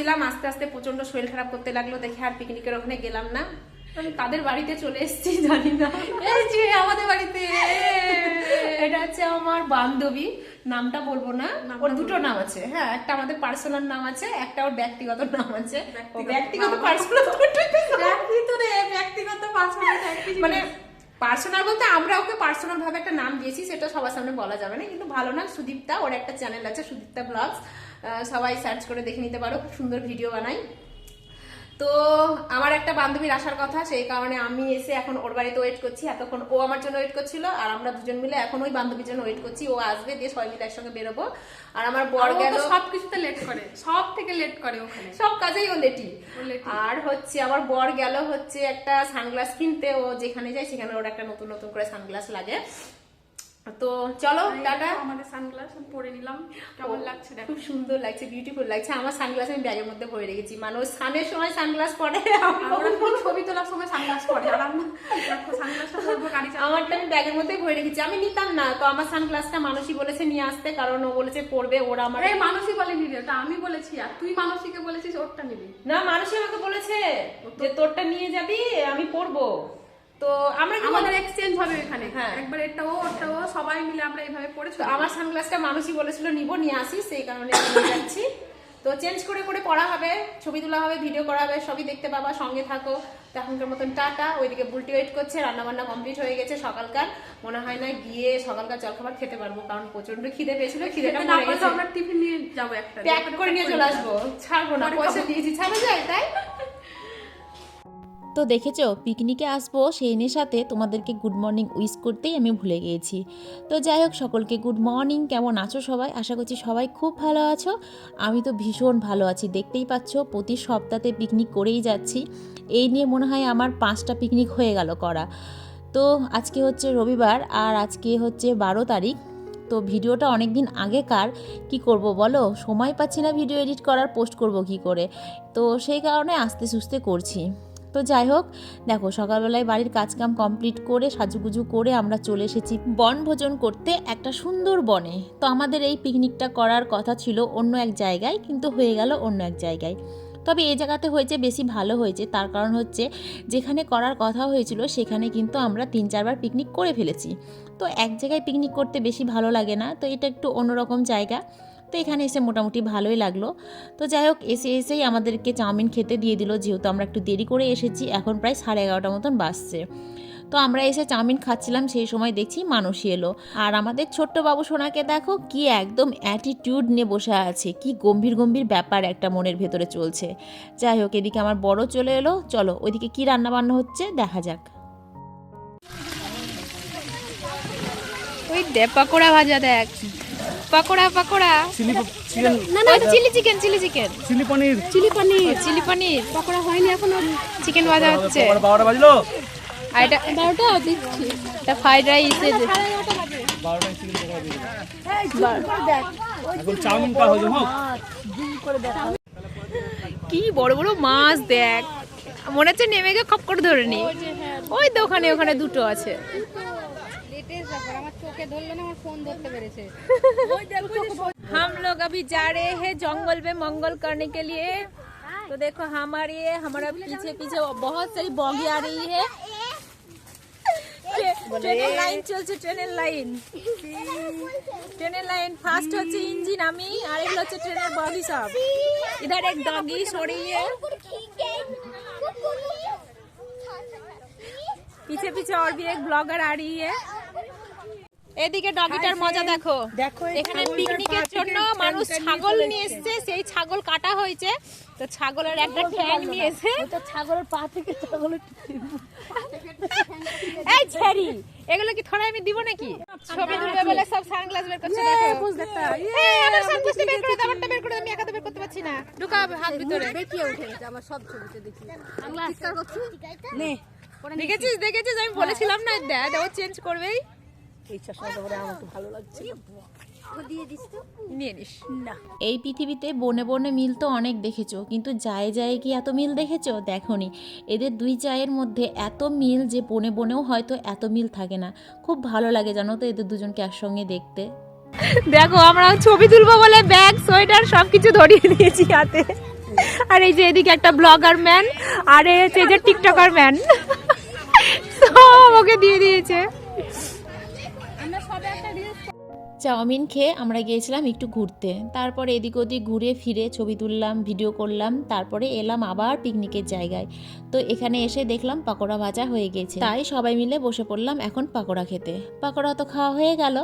আসছিলাম আস্তে আস্তে প্রচণ্ড শরীর খারাপ করতে লাগল দেখে আর পিকনিকের ওখানে গেলাম না। আমি কাদের বাড়িতে চলে এসেছি জানি না। এই যে আমাদের বাড়িতে। এটা হচ্ছে আমার বান্ধবী নামটা বলব না। ওর দুটো নাম আছে হ্যাঁ একটা আমাদের পার্সোনাল নাম আছে একটা ওর ব্যক্তিগত নাম আছে। ব্যক্তিগত পার্সোনাল ব্যক্তিগত মানে পার্সোনাল বলতে আমরা ওকে পার্সোনাল ভাবে একটা নাম দিয়েছি সেটা সবার সামনে বলা যাবে না কিন্তু ভালো নাম সুদীপ্তা ওর একটা চ্যানেল আছে সুদীপ্তা ব্লগস সবাই সার্চ করে দেখে নিতে পারো খুব সুন্দর ভিডিও বানাই। তো আমার একটা বান্ধবীর আসার কথা সেই কারণে আমি এসে এখন ওর বাড়িতে ওয়েট করছি। এতক্ষণ ও আমার জন্য ওয়েট করছিল আর আমরা দুজন মিলে এখন ওই বান্ধবীর জন্য ওয়েট করছি। ও আসবে দিয়ে সবাই মিলে একসঙ্গে বেরোবো। আর আমার বর গেল। সব কিছুতে লেট করে সব থেকে লেট করে ওখানে। সব কাজেই ও লেটি ও লেটি। আর হচ্ছে আমার বর গেল হচ্ছে একটা সানগ্লাস কিনতে। ও যেখানে যায় সেখানে ওর একটা নতুন নতুন করে সানগ্লাস লাগে। তো চলো টাটা। আমাদের সানগ্লাস পরে নিলাম। কেমন লাগছে খুব সুন্দর লাগছে বিউটিফুল লাগছে। আমার সানগ্লাস আমি ব্যাগের মধ্যে ভরে রেখেছি। মানুষ সানের সময় সানগ্লাস পরে। ছবি তোলার সময় সানগ্লাস পরে। আর আমারটা আমি ব্যাগের মধ্যে ভরে রেখেছি। আমি নিতাম না। তো আমার সানগ্লাসটা মানুষই বলেছে নিয়ে আসতে কারণ ও বলেছে পড়বে ওরা আমার এই মানুষই বলেনি রে ওটা আমি বলেছি। আর তুই মানুষীকে বলেছিস ওরটা নিবি। না মানুষই আমাকে বলেছে যে তোরটা নিয়ে যাবি আমি পড়ব তো আমরা আমাদের এক্সচেঞ্জ হবে এখানে। হ্যাঁ। একবার এটা ও ওটা ও সবাই মিলে আমরা এইভাবে আমার সানগ্লাসটা মানুষই বলেছিল নিব নিয়ে আসি সেই কারণে যাচ্ছি। তো চেঞ্জ করে করে পড়া হবে ছবি তোলা হবে ভিডিও করা হবে সবই দেখতে পাবা সঙ্গে থাকো। তো এখনকার মতন টাটা। ওইদিকে বুলটি ওয়েট করছে রান্না বান্না কমপ্লিট হয়ে গেছে সকালকার। মনে হয় না গিয়ে সকালকার জলখাবার খেতে পারব কারণ প্রচণ্ড খিদে পেয়েছিল খিদেটা না আমরা টিফিন নিয়ে যাব একটা প্যাক করে নিয়ে চলে আসব। ছাড়বো না পয়সা দিয়েছি। ছাড়া যায় তাই তো দেখেছ, পিকনিকে আসব, সেই নেশাতে তোমাদেরকে গুড মর্নিং উইশ করতেই আমি ভুলে গিয়েছি। তো যাই হোক, সকলকে গুড মর্নিং কেমন আছো সবাই? আশা করছি সবাই খুব ভালো আছো। আমি তো ভীষণ ভালো আছি, দেখতেই পাচ্ছ, প্রতি সপ্তাহে পিকনিক করেই যাচ্ছি। এই নিয়ে মনে হয় আমার পাঁচটা পিকনিক হয়ে গেল করা। তো আজকে হচ্ছে রবিবার, আর আজকে হচ্ছে বারো তারিখ। তো ভিডিওটা অনেক দিন আগেকার, কি করব বলো? সময় পাচ্ছি না ভিডিও এডিট করার, পোস্ট করব কি করে? তো সেই কারণে আস্তে সুস্তে করছি। তো যাই হোক, দেখো সকালবেলায় বাড়ির কাজকাম কমপ্লিট করে, সাজুগুজু করে আমরা চলে এসেছি বনভোজন করতে একটা সুন্দর বনে। তো আমাদের এই পিকনিকটা করার কথা ছিল অন্য এক জায়গায়, কিন্তু হয়ে গেল অন্য এক জায়গায়। তবে এই জায়গাতে হয়েছে বেশি ভালো হয়েছে, তার কারণ হচ্ছে যেখানে করার কথা হয়েছিল সেখানে কিন্তু আমরা তিন চারবার পিকনিক করে ফেলেছি। তো এক জায়গায় পিকনিক করতে বেশি ভালো লাগে না, তো এটা একটু অন্যরকম জায়গা। তো এখানে এসে মোটামুটি ভালোই লাগল। তো যাই হোক এসে এসেই আমাদেরকে চাউমিন খেতে দিয়ে দিল, যেহেতু আমরা একটু দেরি করে এসেছি, এখন প্রায় সাড়ে এগারোটা মতন বাজছে। তো আমরা এসে চাউমিন খাচ্ছিলাম, সেই সময় দেখছি মানুষই এলো। আর আমাদের ছোট্ট বাবু সোনাকে দেখো, কি একদম অ্যাটিটিউড নিয়ে বসে আছে, কি গম্ভীর গম্ভীর ব্যাপার একটা মনের ভেতরে চলছে। যাই হোক এদিকে আমার বড় চলে এলো, চলো ওইদিকে কি রান্না বান্না হচ্ছে, দেখা যাক। ওই দে পকোড়া ভাজা দেখ। পকোড়া পকোড়া। চিলি না না chilli chicken chilli chicken. Chilli paneer. Chilli paneer. Chilli paneer. Pakora হয়নি এখনও। চিকেন ভাজা হচ্ছে। বারোটা বাজলো? আর এটা বারোটা দিচ্ছি। এটা ফ্রাইড রাইস হয়ে কি বড় বড় মাছ দেখ। মনে হচ্ছে নেমে গিয়ে খপ করে ধরে নি। ওই তো ওখানে ওখানে দুটো আছে। हम लोग अभी जा रहे हैं जंगल में मंगल करने के लिए तो देखो हमारे हमारा पीछे पीछे बहुत सारी बॉगी आ रही है ট্রেনের লাইন চলছে ট্রেনের লাইন ট্রেনের লাইন ফার্স্ট হচ্ছে ইঞ্জিন আমি আর এগুলো হচ্ছে ট্রেনের বগি সব इधर एक डॉगी सो रही है पीछे पीछे और भी एक ब्लॉगर आ रही है এদিকে ডগিটার মজা দেখো। দেখো এখানে পিকনিকের জন্য মানুষ ছাগল নিয়ে এসেছে। সেই ছাগল কাটা হয়েছে। তো ছাগলের একটা ঠ্যাং নিয়ে এসে ওটা ছাগলের পা থেকে ছাগলের এই ছেড়ি এগুলো কি থোড়া আমি দিব নাকি? ছবি তুলবে বলে সব সানগ্লাস বের করছে দেখো। এই, আমার সানগ্লাসটা বের করে দাও আমারটা বের করে আমি একা তো বের করতে পারছি না। ঢুকাও হাত ভিতরে। দেখিয়ে উঠে। গেছে আমার সব ছবিতে দেখি। চিৎকার করছি নে। দেখেছিস দেখেছিস? আমি বলেছিলাম না দে ও চেঞ্জ করবেই। এই চশমাটা পরে আমার ভালো লাগছে। নিয়ে নিস। এই পৃথিবীতে বনে বনে মিল তো অনেক দেখেছ কিন্তু যায় যায় কি এত মিল দেখেছ? দেখনি। এদের দুই চায়ের মধ্যে এত মিল যে বনে বনেও হয়তো এত মিল থাকে না। খুব ভালো লাগে জানো তো এদের দুজনকে একসঙ্গে দেখতে। দেখো আমরা ছবি তুলবো বলে ব্যাগ সোয়েটার সবকিছু ধরিয়ে দিয়েছি হাতে। আর এই যে এদিকে একটা ব্লগার ম্যান আর এই এই যে টিকটকার ম্যান। সব ওকে দিয়ে দিয়েছে। চাউমিন খেয়ে আমরা গিয়েছিলাম একটু ঘুরতে। তারপরে এদিক ওদিক ঘুরে ফিরে ছবি তুললাম ভিডিও করলাম, তারপরে এলাম আবার পিকনিকের জায়গায়। তো এখানে এসে দেখলাম পাকোড়া ভাজা হয়ে গেছে। তাই সবাই মিলে বসে পড়লাম এখন পাকোড়া খেতে। পাকোড়া তো খাওয়া হয়ে গেল,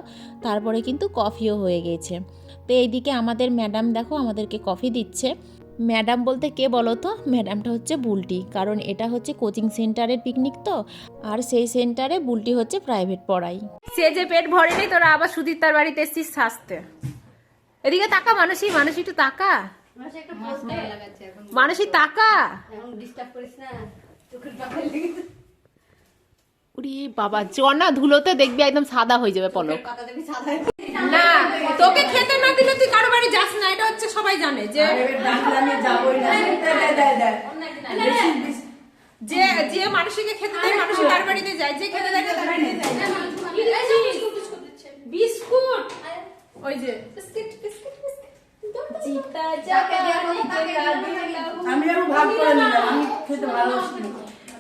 তারপরে কিন্তু কফিও হয়ে গেছে। তো এইদিকে আমাদের ম্যাডাম দেখো আমাদেরকে কফি দিচ্ছে। ম্যাডাম বলতে কে বলো তো? ম্যাডামটা হচ্ছে বুলটি। কারণ এটা হচ্ছে কোচিং সেন্টারের পিকনিক তো আর সেই সেন্টারে বুলটি হচ্ছে প্রাইভেট পড়াই সে যে পেট ভরেনি তোরা আবার সুদীর তার বাড়িতে এসছিস সাজতে। এদিকে তাকা মানুষই মানুষই একটু তাকা। মানুষই তাকা। উরি বাবা জনা ধুলোতে দেখবি একদম সাদা হয়ে যাবে পলক। না তোকে খেতে না দিলে তুই কারও বাড়ি সবাই জানে যে যে যে মানুষকে খেতে দেয় মানুষ তার বাড়িতে যায় যে খেতে দেয় তার বাড়িতে যায় বিস্কুট ওই যে। আমি ভাগ করে নিলাম। আমি খেতে ভালোবাসি।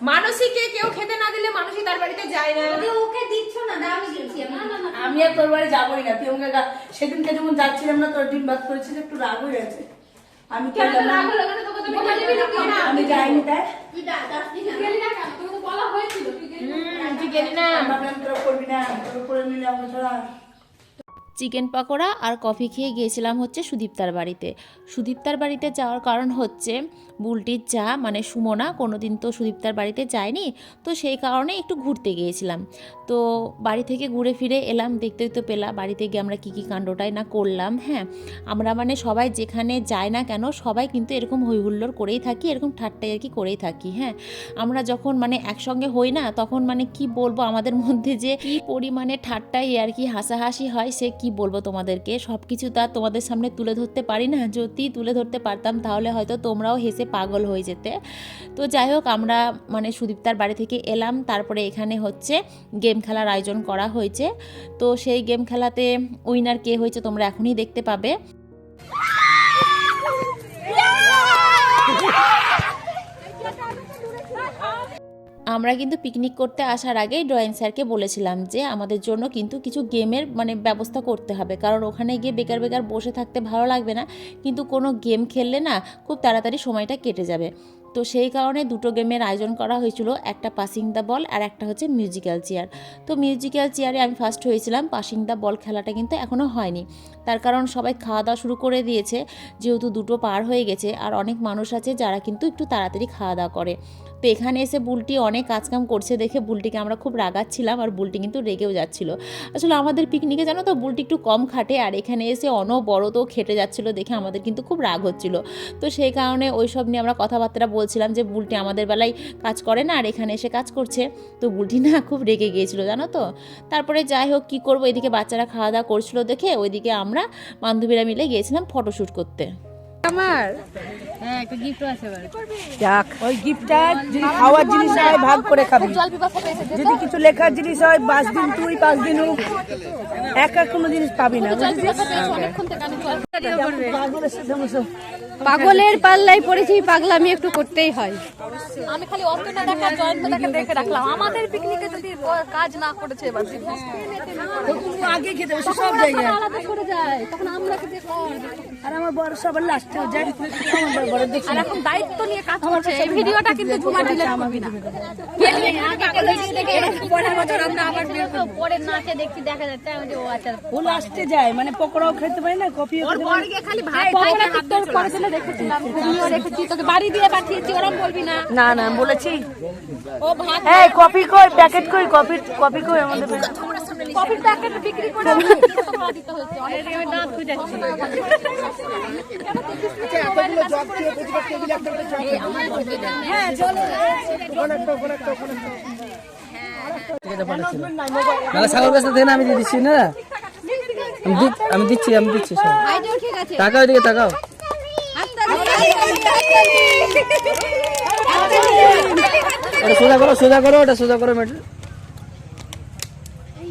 মানসীকে কেউ খেতে না দিলে মানুষই তার বাড়িতে যায় না। ওকে দিচ্ছ না আমি আর তোর বাড়ি যাবোই না। তুই গা- সেদিনকে যখন যাচ্ছিলাম না তোর ডিম ভাত করেছিল একটু রাগ হয়ে গেছে। আমি তো গেলাম না। আমি যাইনি তাই। তুই গেলি না ভাবলাম তোরা করবি না। তোরা করে নিলে আমাকে ছাড়া চিকেন পকোড়া আর কফি খেয়ে গিয়েছিলাম হচ্ছে সুদীপ্তার বাড়িতে। সুদীপ্তার বাড়িতে যাওয়ার কারণ হচ্ছে বুলটির চা মানে সুমনা কোনো দিন তো সুদীপ্তার বাড়িতে যায়নি, তো সেই কারণে একটু ঘুরতে গিয়েছিলাম। তো বাড়ি থেকে ঘুরে ফিরে এলাম, দেখতে তো পেলাম বাড়িতে গিয়ে আমরা কী কী কাণ্ডটাই না করলাম হ্যাঁ। আমরা মানে সবাই যেখানে যায় না কেন, সবাই কিন্তু এরকম হই হুল্লোড় করেই থাকি, এরকম ঠাট্টাই আর কি করেই থাকি হ্যাঁ। আমরা যখন মানে একসঙ্গে হই না, তখন মানে কি বলব আমাদের মধ্যে যে কি পরিমাণে ঠাট্টাই আর কি হাসাহাসি হয়, সে কি বলব তোমাদেরকে? সব কিছু তা তোমাদের সামনে তুলে ধরতে পারি না। যদি তুলে ধরতে পারতাম, তাহলে হয়তো তোমরাও হেসে পাগল হয়ে যেতে। তো যাই হোক, আমরা মানে সুদীপ্তার বাড়ি থেকে এলাম। তারপরে এখানে হচ্ছে গেম খেলার আয়োজন করা হয়েছে। তো সেই গেম খেলাতে উইনার কে হয়েছে তোমরা এখনই দেখতে পাবে। আমরা কিন্তু পিকনিক করতে আসার আগেই ড্রয়িং স্যারকে বলেছিলাম যে আমাদের জন্য কিন্তু কিছু গেমের মানে ব্যবস্থা করতে হবে। কারণ ওখানে গিয়ে বেকার বেকার বসে থাকতে ভালো লাগবে না, কিন্তু কোনো গেম খেললে না খুব তাড়াতাড়ি সময়টা কেটে যাবে। তো সেই কারণে দুটো গেমের আয়োজন করা হয়েছিল, একটা পাসিং দ্য বল আর একটা হচ্ছে মিউজিক্যাল চেয়ার তো মিউজিক্যাল চেয়ারে আমি ফার্স্ট হয়েছিলাম পাসিং দ্য বল খেলাটা কিন্তু এখনও হয়নি। তার কারণ সবাই খাওয়া দাওয়া শুরু করে দিয়েছে, যেহেতু দুটো পার হয়ে গেছে, আর অনেক মানুষ আছে যারা কিন্তু একটু তাড়াতাড়ি খাওয়া দাওয়া করে। তো এখানে এসে বুলটি অনেক কাজকাম করছে দেখে বুলটিকে আমরা খুব রাগাচ্ছিলাম আর বুলটি কিন্তু রেগেও যাচ্ছিল। আসলে আমাদের পিকনিকে জানো তো বুলটি একটু কম খাটে আর এখানে এসে অনবরত খেটে যাচ্ছিল দেখে আমাদের কিন্তু খুব রাগ হচ্ছিল। তো সেই কারণে ওই সব নিয়ে আমরা কথাবার্তা বলছিলাম যে বুলটি আমাদের বেলায় কাজ করে না আর এখানে এসে কাজ করছে। তো বুলটি না খুব রেগে গিয়েছিল জানো তো। তারপরে যাই হোক কী করব, এদিকে বাচ্চারা খাওয়া দাওয়া করছিল দেখে ওইদিকে আমরা বান্ধবীরা মিলে গিয়েছিলাম ফটোশ্যুট করতে। যাক ওই গিফটটা যদি খাওয়ার জিনিস হয় ভাগ করে খাবি যদি কিছু লেখার জিনিস হয় পাঁচ দিন তুই পাঁচ দিন। একা কোনো জিনিস পাবি না? পাগলের। পাল্লাই পড়েছি পাগলামি একটু করতেই হয় আমি খালি অন্তনা দেখা জয়ন্তটাকে দেখে রাখলাম আমাদের পিকনিকে যদি কাজ না করেছে এবার আগে খেতে বসে সব জায়গায়। আলাদা করে যায় তখন আমরা কি যে আর আমার বড় সবার লাস্টে যায় আমার বড় বড় দেখি। আর এখন দায়িত্ব নিয়ে কাজ করছে এই ভিডিওটা কিন্তু ঝুমা ডিলেট করবি না। পরের বছর আমরা আবার বের করব। পরে নাচে দেখছি দেখা যাচ্ছে আমি যে ও আচ্ছা ও লাস্টে যায় মানে পকোড়াও খেতে পারে না কফিও খেতে পারে না। খালি ভাত পকোড়া তোর করে দিলে রেখেছিলাম তুমিও রেখেছি তোকে বাড়ি দিয়ে পাঠিয়েছি ওরম বলবি না। না না বলেছি। ও ভাত এই কফি কই প্যাকেট কই কফি কফি কই আমাদের কফির প্যাকেট বিক্রি করে দিতে হচ্ছে অনেক আমি দিয়ে দিচ্ছি না আমি দিচ্ছি আমি দিচ্ছি আমি দিচ্ছি সব ভাইজান ঠিক আছে তাকাও এদিকে তাকাও ওটা সোজা করো সোজা করো ওটা সোজা করো ম্যাডাম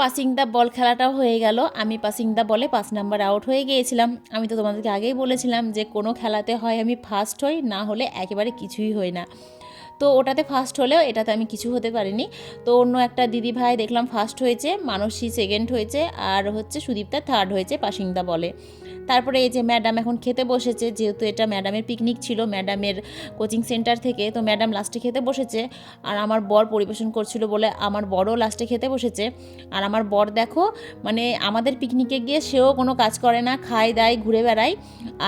পাসিং দ্য বল খেলাটাও হয়ে গেল। আমি পাসিং দ্য বলে পাঁচ নাম্বার আউট হয়ে গিয়েছিলাম। আমি তো তোমাদেরকে আগেই বলেছিলাম যে কোনো খেলাতে হয় আমি ফার্স্ট হই, না হলে একেবারে কিছুই হই না। তো ওটাতে ফার্স্ট হলেও এটাতে আমি কিছু হতে পারিনি। তো অন্য একটা দিদি ভাই দেখলাম ফার্স্ট হয়েছে, মানসী সেকেন্ড হয়েছে, আর হচ্ছে সুদীপ্তা থার্ড হয়েছে পাসিং দ্য বলে তারপরে এই যে ম্যাডাম এখন খেতে বসেছে, যেহেতু এটা ম্যাডামের পিকনিক ছিল, ম্যাডামের কোচিং সেন্টার থেকে, তো ম্যাডাম লাস্টে খেতে বসেছে। আর আমার বর পরিবেশন করছিল বলে আমার বড়ও লাস্টে খেতে বসেছে। আর আমার বর দেখো মানে আমাদের পিকনিকে গিয়ে সেও কোনো কাজ করে না, খায়, দায়, ঘুরে বেড়ায়।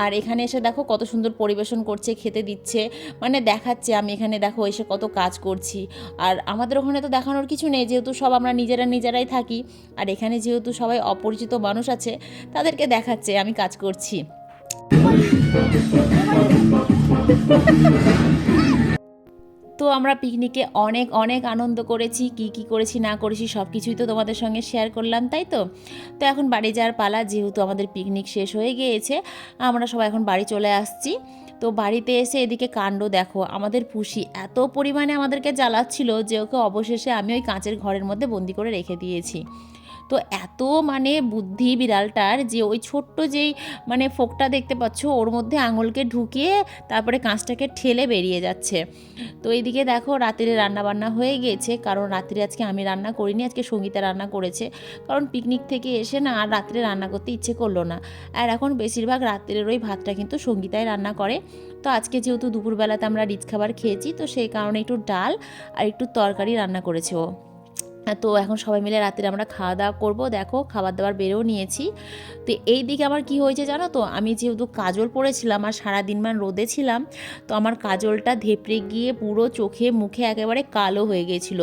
আর এখানে এসে দেখো কত সুন্দর পরিবেশন করছে, খেতে দিচ্ছে মানে দেখাচ্ছে আমি এখানে দেখো এসে কত কাজ করছি। আর আমাদের ওখানে তো দেখানোর কিছু নেই, যেহেতু সব আমরা নিজেরা নিজেরাই থাকি। আর এখানে যেহেতু সবাই অপরিচিত মানুষ আছে, তাদেরকে দেখাচ্ছে, আমি কাজ করছি। তো আমরা পিকনিকে অনেক অনেক আনন্দ করেছি। কি কি করেছি, না করেছি সব কিছুই তো তোমাদের সঙ্গে শেয়ার করলাম, তাই তো? তো এখন বাড়ি যাওয়ার পালা, যেহেতু আমাদের পিকনিক শেষ হয়ে গিয়েছে, আমরা সবাই এখন বাড়ি চলে আসছি। তো বাড়িতে এসে এদিকে কাণ্ড দেখো, আমাদের পুষি এত পরিমাণে আমাদেরকে জ্বালাচ্ছিল যে ওকে অবশেষে আমি ওই কাঁচের ঘরের মধ্যে বন্দি করে রেখে দিয়েছি। তো এত মানে বুদ্ধি বিড়ালটার যে ওই ছোট্ট যেই মানে ফোকটা দেখতে পাচ্ছ, ওর মধ্যে আঙুলকে ঢুকিয়ে তারপরে কাঁচটাকে ঠেলে বেরিয়ে যাচ্ছে। তো এইদিকে দেখো রাত্রে রান্না বান্না হয়ে গিয়েছে কারণ রাত্রে আজকে আমি রান্না করিনি, আজকে সঙ্গীতা রান্না করেছে। কারণ পিকনিক থেকে এসে না আর রাত্রে রান্না করতে ইচ্ছে করল না। আর এখন বেশিরভাগ রাত্রের ওই ভাতটা কিন্তু সঙ্গীতাই রান্না করে। তো আজকে যেহেতু দুপুরবেলাতে আমরা রিচ খাবার খেয়েছি, তো সেই কারণে একটু ডাল আর একটু তরকারি রান্না করেছে ও। তো এখন সবাই মিলে রাত্রে আমরা খাওয়া দাওয়া করব। দেখো, খাবার দাবার বেরেও নিয়েছি। তো এই দিকে আমার কি হয়েছে জানো তো? আমি যেহেতু কাজল পরেছিলাম আর সারাদিন মান রোদে ছিলাম, তো আমার কাজলটা ধেপড়ে গিয়ে পুরো চোখে মুখে একেবারে কালো হয়ে গেছিল।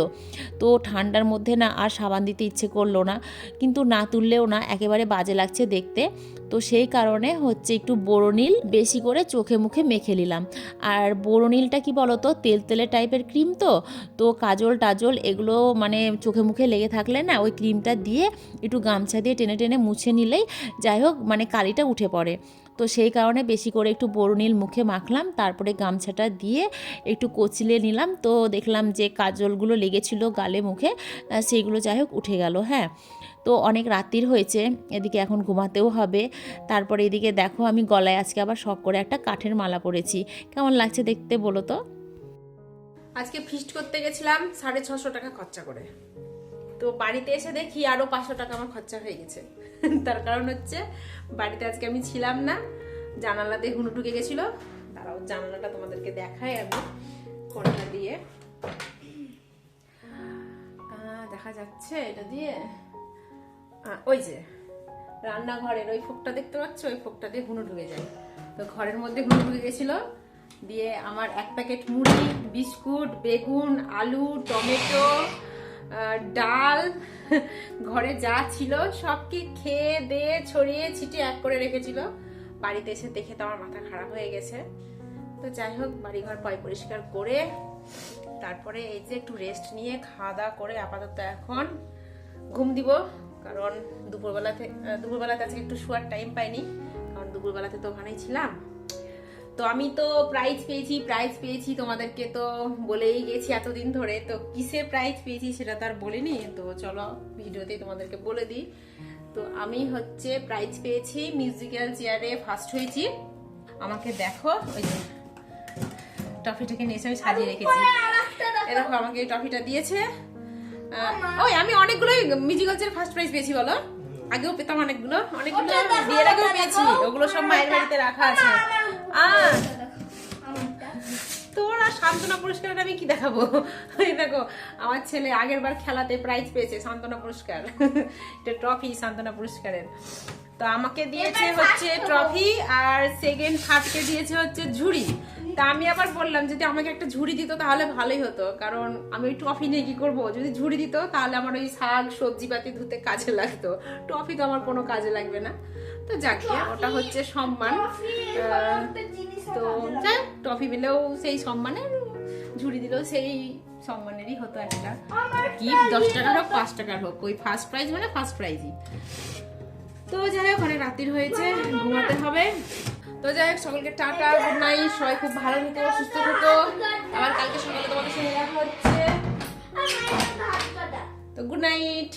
তো ঠান্ডার মধ্যে না আর সাবান দিতে ইচ্ছে করল না, কিন্তু না তুললেও না, একেবারে বাজে লাগছে দেখতে। তো সেই কারণে হচ্ছে একটু বোরোনিল বেশি করে চোখে মুখে মেখে নিলাম। আর বোরোনিলটা কি বলতো? তেল তেলে টাইপের ক্রিম তো? তো কাজল টাজল এগুলো মানে চোখে মুখে লেগে থাকলে না ওই ক্রিমটা দিয়ে একটু গামছা দিয়ে টেনে টেনে মুছে নিলেই যাই হোক মানে কালিটা উঠে পড়ে। তো সেই কারণে বেশি করে একটু বরুণিল মুখে মাখলাম, তারপরে গামছাটা দিয়ে একটু কচিলে নিলাম। তো দেখলাম যে কাজলগুলো লেগেছিল গালে মুখে সেইগুলো যাই হোক উঠে গেল হ্যাঁ। তো অনেক রাত্রির হয়েছে, এদিকে এখন ঘুমাতেও হবে। তারপরে এদিকে দেখো আমি গলায় আজকে আবার শখ করে একটা কাঠের মালা পরেছি। কেমন লাগছে দেখতে বলো তো? আজকে ফিস্ট করতে গেছিলাম সাড়ে ছশো টাকা খরচা করে। তো বাড়িতে এসে দেখি আরও পাঁচশো টাকা আমার খরচা হয়ে গেছে। তার কারণ হচ্ছে বাড়িতে আজকে আমি ছিলাম না জানালাতে হুনু ঢুকে গেছিল। তারাও জানালাটা তোমাদেরকে দেখাই আমি ফোনটা দিয়ে। দেখা যাচ্ছে এটা দিয়ে। ওই যে, রান্নাঘরের ওই ফোকটা দেখতে পাচ্ছ? ওই ফোকটা দিয়ে হুনু ঢুকে যায়। তো ঘরের মধ্যে হুনু ঢুকে গেছিল, দিয়ে আমার এক প্যাকেট মুড়ি, বিস্কুট, বেগুন, আলু, টমেটো ডাল, ঘরে যা ছিল সব কি খেয়ে দিয়ে ছড়িয়ে ছিটিয়ে এক করে রেখেছিল। বাড়িতে এসে দেখে তো আমার মাথা খারাপ হয়ে গেছে। তো যাই হোক, বাড়িঘর পয় পরিষ্কার করে তারপরে এই যে একটু রেস্ট নিয়ে খাওয়া দাওয়া করে আপাতত এখন ঘুম দিব। কারণ দুপুরবেলাতে দুপুরবেলাতে আজকে একটু শোয়ার টাইম পাইনি কারণ দুপুরবেলাতে তো ওখানেই ছিলাম। তো আমি তো প্রাইজ পেয়েছি প্রাইজ পেয়েছি তোমাদেরকে তো বলেই গেছি এতদিন ধরে। তো কিসে প্রাইজ পেয়েছি সেটা তো আর বলিনি। তো চলো ভিডিওতে তোমাদেরকে বলে দিই। তো আমি হচ্ছে প্রাইজ পেয়েছি মিউজিক্যাল চেয়ারে ফার্স্ট হয়েছি। আমাকে দেখো ওই যে ট্রফিটাকে নিয়ে এসে আমি সাজিয়ে রেখেছি। এরকম আমাকে এই ট্রফিটা দিয়েছে। ওই আমি অনেকগুলোই মিউজিক্যাল ফার্স্ট প্রাইজ পেয়েছি বলো। আগেও পেতাম অনেকগুলো। অনেকগুলো বিয়ের আগেও পেয়েছি। ওগুলো সব মায়ের বাড়িতে রাখা আছে। আর তোর আর সান্ত্বনা পুরস্কারের আমি কি দেখাবো? দেখো আমার ছেলে আগের বার খেলাতে প্রাইজ পেয়েছে সান্ত্বনা পুরস্কার। এটা ট্রফি সান্ত্বনা পুরস্কারের। তো আমাকে দিয়েছে হচ্ছে ট্রফি আর সেকেন্ড থার্ডকে দিয়েছে হচ্ছে ঝুড়ি। তা আমি আবার বললাম যদি আমাকে একটা ঝুড়ি দিত তাহলে ভালোই হতো। কারণ আমি ওই টফি নিয়ে কি করব? যদি ঝুড়ি দিত তাহলে আমার ওই শাক সবজি পাতি ধুতে কাজে লাগতো। টফি তো আমার কোনো কাজে লাগবে না। তো যাক ওটা হচ্ছে সম্মান। তো যাই টফি পেলেও সেই সম্মানে ঝুড়ি দিলেও সেই সম্মানেরই হতো একটা। গিফট দশ টাকার হোক পাঁচ টাকার হোক ওই ফার্স্ট প্রাইজ মানে ফার্স্ট প্রাইজই তো যাই হোক অনেক রাত্রির হয়েছে ঘুমাতে হবে। তো যাই হোক সকলকে টাটা গুড নাইট সবাই খুব ভালো থেকো সুস্থ থেকো। আবার কালকে সকালে তোমাদের সঙ্গে দেখা হচ্ছে। তো গুড নাইট